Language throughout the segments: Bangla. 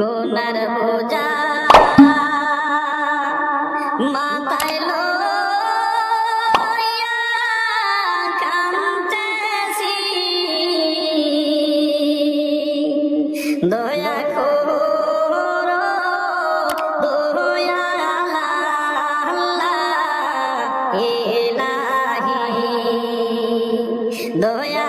গোনার বোঝা। মাথায় লইয়া কাঁদতেছি। দয়া দয়া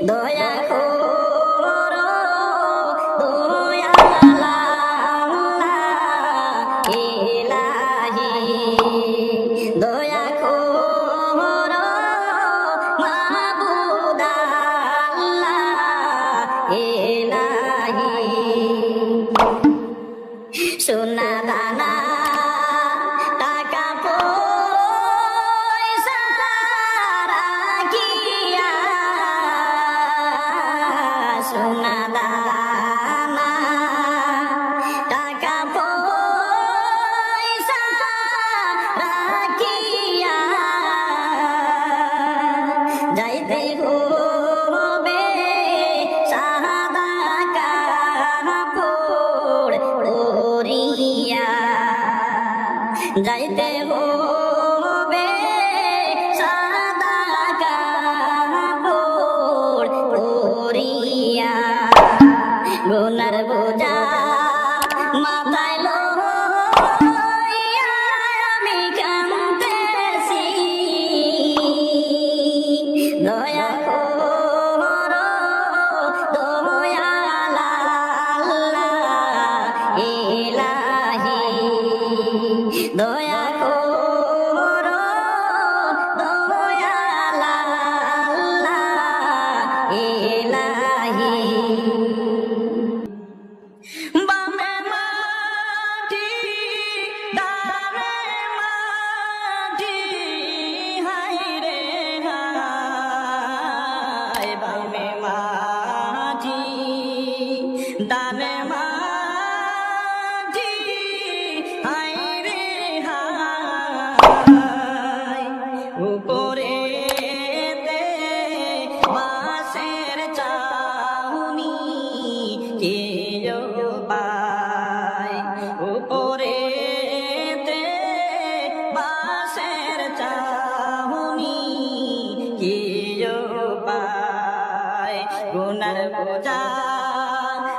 dos যাইতে হবে সাদা কাপড় পরিয়া। গুনার বোঝা মাথায় Senhor.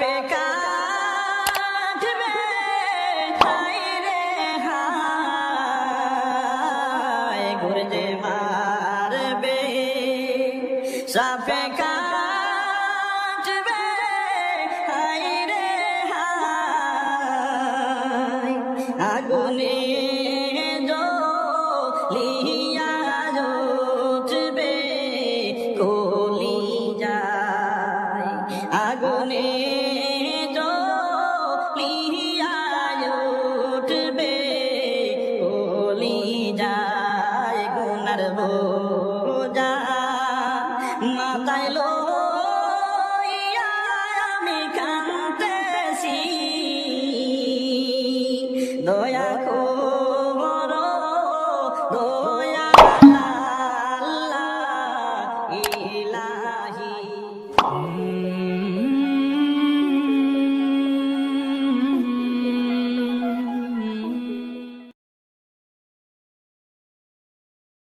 সাপে কাটবে হায় রে হায় গুরজে মারবে সাপে কাটবে হায় রে হায়। আগুনে ইলাহি